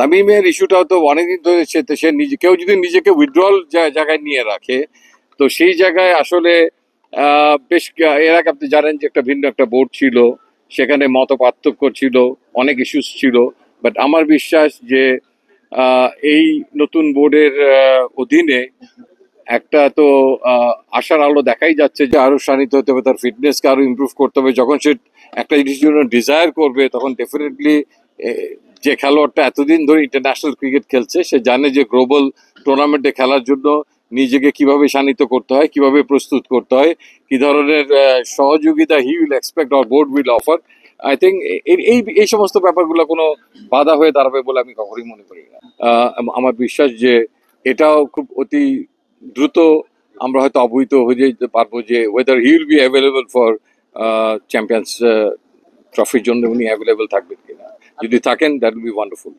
তামিমের ইস্যুটাও তো অনেকদিন ধরে সে সে নিজে কেউ যদি নিজেকে উইথড্রল জায়গায় নিয়ে রাখে, তো সেই জায়গায় আসলে বেশ এর আগে আপনি জানেন যে একটা ভিন্ন একটা বোর্ড ছিল, সেখানে মত পার্থক্য ছিল, অনেক ইস্যুস ছিল বাট আমার বিশ্বাস যে এই নতুন বোর্ডের অধীনে একটা তো আশার আলো দেখাই যাচ্ছে যে আরও শানিত হতে হবে, তার ফিটনেসকে আরও ইমপ্রুভ করতে হবে। যখন সে একটা জিনিসের জন্য ডিজায়ার করবে, তখন ডেফিনেটলি যে খেলোয়াড়টা এতদিন ধরে ইন্টারন্যাশনাল ক্রিকেট খেলছে, সে জানে যে গ্লোবাল টুর্নামেন্টে খেলার জন্য নিজেকে কীভাবে শানিত করতে হয়, কীভাবে প্রস্তুত করতে হয়, কি ধরনের সহযোগিতা he will expect or board will offer I think এই এই সমস্ত ব্যাপারগুলো কোনো বাধা হয়ে দাঁড়াবে বলে আমি কখনোই মনে করি না। আমার বিশ্বাস যে এটাও খুব অতি দ্রুত আমরা হয়তো অবহিত হয়ে যেতে পারব যে whether he will be available for champions ট্রফির জন্য উনি অ্যাভেলেবেল থাকবেন কিনা। যদি থাকেন দ্যাট উইল বি ওয়ান্ডারফুল